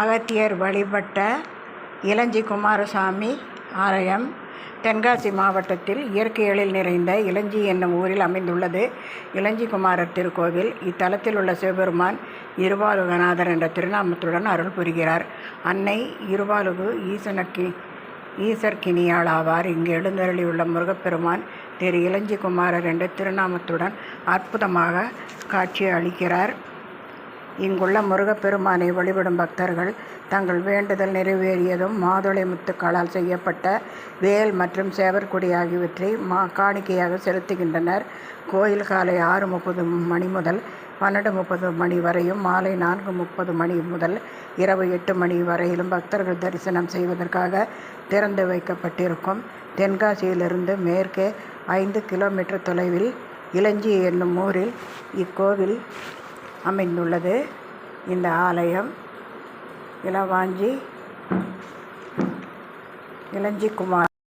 அகத்தியர் வழிபட்ட இளஞ்சி குமாரசாமி ஆலயம் தென்காசி மாவட்டத்தில் இயற்கை எழில் நிறைந்த இளஞ்சி என்னும் ஊரில் அமைந்துள்ளது. இளஞ்சி குமாரர் திருக்கோவில் இத்தலத்தில் உள்ள சிவபெருமான் இருபாலுகநாதர் என்ற திருநாமத்துடன் அருள் புரிகிறார். அன்னை இருபாலுகு ஈசனக்கி ஈசர்கினியால் ஆவார் இங்கு எழுந்தருளியுள்ள முருகப்பெருமான் திரு இளஞ்சி குமாரர் என்ற திருநாமத்துடன் அற்புதமாக காட்சி அளிக்கிறார். இங்குள்ள முருகப்பெருமானை வழிபடும் பக்தர்கள் தங்கள் வேண்டுதல் நிறைவேறியதும் மாதுளை முத்துக்களால் செய்யப்பட்ட வேல் மற்றும் சேவற்கொடி ஆகியவற்றை மா காணிக்கையாக செலுத்துகின்றனர். கோயில் காலை ஆறு முப்பது மணி முதல் பன்னெண்டு முப்பது மணி வரையும் மாலை நான்கு முப்பது மணி முதல் இரவு எட்டு மணி வரையிலும் பக்தர்கள் தரிசனம் செய்வதற்காக திறந்து வைக்கப்பட்டிருக்கும். தென்காசியிலிருந்து மேற்கே ஐந்து கிலோமீட்டர் தொலைவில் இளஞ்சி என்னும் ஊரில் இக்கோவில் அமைந்துள்ளது. இந்த ஆலயம் இளவாஞ்சி இளஞ்சி குமார்